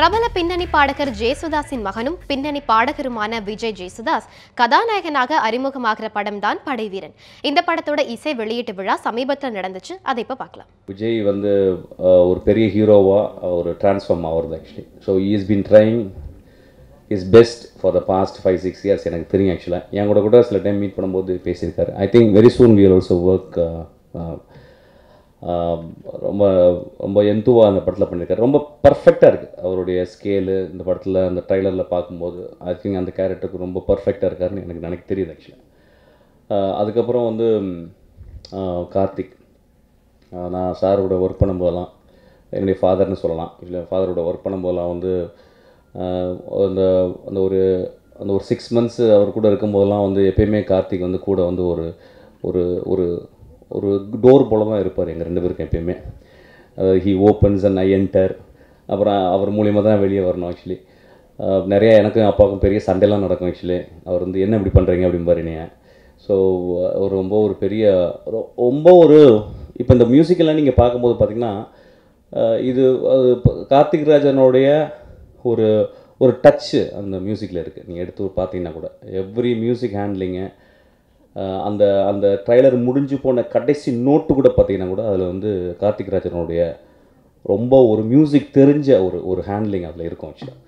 பிரபல பின்னணி பாடகர் ஜேசுதாஸின் மகனும் பின்னணி பாடகருமான விஜய் ஜேசுதாஸ் கதாநாயகனாக அறிமுகமாகிற படம் தான் படைவீரன் இந்த படத்தோட இசை வெளியீட்டு விழா சமீபத்தில் நடந்துச்சு. அதை இப்போ பார்க்கலாம். விஜய் வந்து ஒரு பெரிய ஹீரோவாக ஒரு ட்ரான்ஸ்ஃபார்ம் ஆகிறது actually so is been trying his best for the past five six years எனக்கு தெரியும் ஆக்சுவலாக என் கூட கூட சில டைம் மீட் பண்ணும்போது பேசியிருக்காரு. I think very soon we'll also work ரொம்ப ரொம்ப எந்துவாக அந்த படத்தில் பண்ணியிருக்காரு ரொம்ப பர்ஃபெக்டாக இருக்குது அவருடைய ஸ்கேலு இந்த படத்தில் அந்த ட்ரைலரில் பார்க்கும்போது ஐ திங்க் அந்த கேரக்டருக்கு ரொம்ப பர்ஃபெக்டாக இருக்காருன்னு எனக்கு நினைக்க தெரியுது ஆக்சுவலாக அதுக்கப்புறம் வந்து கார்த்திக். நான் சாரோட ஒர்க் பண்ணும்போதெல்லாம் என்னுடைய ஃபாதர்னு சொல்லலாம். இல்லை ஃபாதரோட ஒர்க் பண்ணும்போதெல்லாம் வந்து அந்த அந்த ஒரு அந்த ஒரு சிக்ஸ் மந்த்ஸ் அவர் கூட இருக்கும்போதெல்லாம் வந்து எப்பயுமே கார்த்திக் வந்து கூட வந்து ஒரு ஒரு ஒரு ஒரு டோர் போல தான் இருப்பார் எங்கள் ரெண்டு பேருக்கும் எப்பயுமே. He opens and I enter அப்புறம் அவர் மூலியமாக தான் வெளியே வரணும் ஆக்சுவலி நிறையா எனக்கும் அப்பாவுக்கும் பெரிய சண்டைலாம் நடக்கும் ஆக்சுவலி அவர் வந்து என்ன இப்படி பண்ணுறீங்க அப்படிம்பாரு என்னைய. ஸோ ஒரு ரொம்ப ஒரு பெரிய ரொ- ரொம்ப ஒரு இப்போ இந்த மியூசிக்கெல்லாம் நீங்கள் பார்க்கும்போது பார்த்தீங்கன்னா இது அது கார்த்திக் ராஜனுடைய ஒரு ஒரு டச்சு அந்த மியூசிக்கில் இருக்குது நீங்கள் எடுத்து பார்த்தீங்கன்னா கூட. எவ்ரி மியூசிக் ஹேண்ட்லிங்கு அந்த அந்த ட்ரைலர் முடிஞ்சு போன கடைசி நோட்டு கூட பார்த்தீங்கன்னா கூட அதில் வந்து கார்த்திக் ராஜனுடைய ரொம்ப ஒரு மியூசிக் தெரிஞ்ச ஒரு ஒரு ஹேண்ட்லிங் அதில் இருக்கும் ஆக்சுவலாக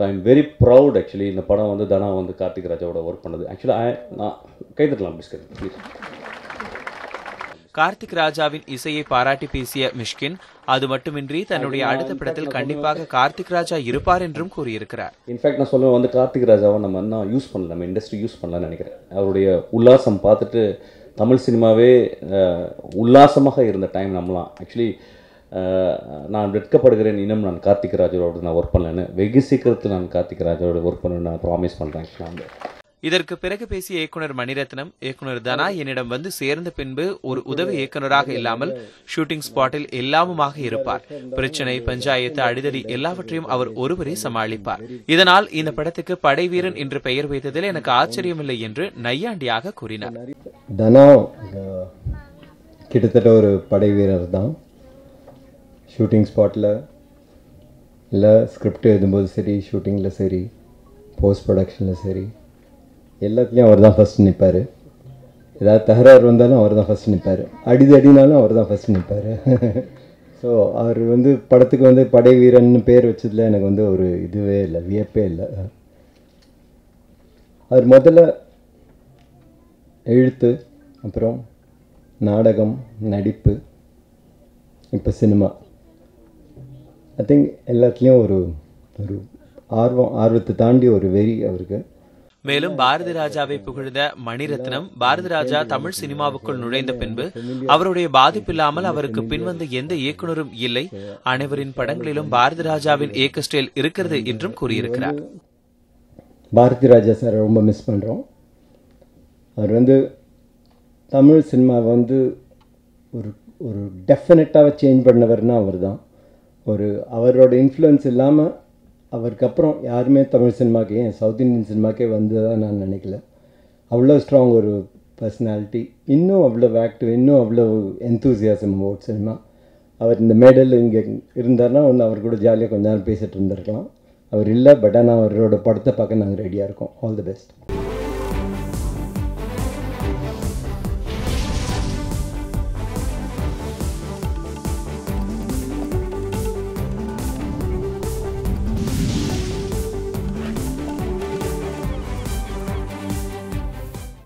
so I am very proud actually இந்த படம் வந்து தனா வந்து கார்த்திக் ராஜாவோட ஒர்க் பண்ணது. ஆக்சுவலாக நான் கைதட்டலாம் பிஸ்கட் ப்ளீஸ் கார்த்திக் ராஜாவின் இசையை பாராட்டி பேசிய மிஷ்கின் அது மட்டுமின்றி தன்னுடைய அடுத்த படத்தில் கண்டிப்பாக கார்த்திக் ராஜா இருப்பார் என்றும் கூறியிருக்கிறார். இன்ஃபேக்ட் நான் சொல்லுவேன் வந்து கார்த்திக் ராஜாவை நம்ம இன்னும் யூஸ் பண்ணல நம்ம இண்டஸ்ட்ரி யூஸ் பண்ணலாம்னு நினைக்கிறேன். அவருடைய உல்லாசம் பார்த்துட்டு தமிழ் சினிமாவே உல்லாசமாக இருந்த டைம் நம்மலாம் ஆக்சுவலி நான் வெட்கப்படுகிறேன் இன்னும் நான் கார்த்திக் ராஜாவோட நான் ஒர்க் பண்ணலன்னு. வெகு சீக்கிரத்தில் நான் கார்த்திக் ராஜாவோட ஒர்க் பண்ணணும்னு நான் ப்ராமிஸ் பண்ணுறேன் ஆக்சுவலாக இதற்கு பிறகு பேசிய இயக்குனர் மணிரத்னம் இயக்குனர் தனா என்னிடம் வந்து சேர்ந்த பின்பு ஒரு உதவி இயக்குனராக இல்லாமல் ஷூட்டிங் ஸ்பாட்டில் எல்லாமுமாக இருப்பார். பிரச்சனை பஞ்சாயத்து அடிதடி எல்லாவற்றையும் அவர் ஒருவரே சமாளிப்பார். இதனால் இந்த படத்துக்கு படைவீரன் என்று பெயர் வைத்ததில் எனக்கு ஆச்சரியமில்லை என்று நையாண்டியாக கூறினார். தனா கிட்டத்தட்ட ஒரு படை வீரர் தான். ஷூட்டிங் ஸ்பாட்டில் இல்லை ஸ்கிரிப்ட் எழுதும்போது சரி ஷூட்டிங்கில் சரி போஸ்ட் ப்ரொடக்ஷனில் சரி எல்லாத்துலேயும் அவர் தான் ஃபஸ்ட்டு நிற்பார் ஏதாவது தகராறு வந்தாலும் அவர் தான் ஃபஸ்ட்டு நிற்பார் அடிதடினாலும் அவர் தான் ஃபஸ்ட்டு நிற்பார் ஸோ அவர் வந்து படத்துக்கு வந்து படை வீரன் பேர் வச்சதில் எனக்கு வந்து ஒரு இதுவே இல்லை வியப்பே இல்லை. அவர் முதல்ல எழுத்து அப்புறம் நாடகம் நடிப்பு இப்போ சினிமா. ஐ திங்க் எல்லாத்துலேயும் ஒரு ஒரு ஆர்வம் ஆர்வத்தை தாண்டி ஒரு வெறி அவருக்கு. மேலும் பாரதி ராஜாவை புகழ்ந்த மணிரத்னம் பாரதி ராஜா தமிழ் சினிமாவுக்குள் நுழைந்த பின்பு அவருடைய பாதிப்பில்லாமல் அவருக்கு பின்வந்த எந்த இயக்குனரும் இல்லை. அனைவரின் படங்களிலும் பாரதி ராஜாவின் இயக்க ஸ்டைல் இருக்கிறது என்றும் கூறியிருக்கிறார். பாரதி ராஜா சார் ரொம்ப மிஸ் பண்ணுறோம் அவர் வந்து தமிழ் சினிமாவை வந்து ஒரு ஒரு டெஃபினட்டாக சேஞ்ச் பண்ணவர்னா அவர் தான் ஒரு அவரோட இன்ஃப்ளூயன்ஸ் இல்லாமல் அவருக்கு அப்புறம் யாருமே தமிழ் சினிமாக்கு ஏன் சவுத் இந்தியன் சினிமாக்கே வந்ததாக நான் நினைக்கல. அவ்வளோ ஸ்ட்ராங் ஒரு பர்சனாலிட்டி இன்னும் அவ்வளோ ஆக்டிவ் இன்னும் அவ்வளோ எந்தூசியாசம் அபவுட் சினிமா அவர் இந்த மேடல் இங்கே இருந்தார்னா வந்து அவர் கூட ஜாலியாக கொஞ்ச நேரம் பேசிட்டு இருந்திருக்கலாம். அவர் இல்லை பட் ஆனால் அவரோட படத்தை பார்க்க நாங்கள் ரெடியாக இருக்கோம். All the best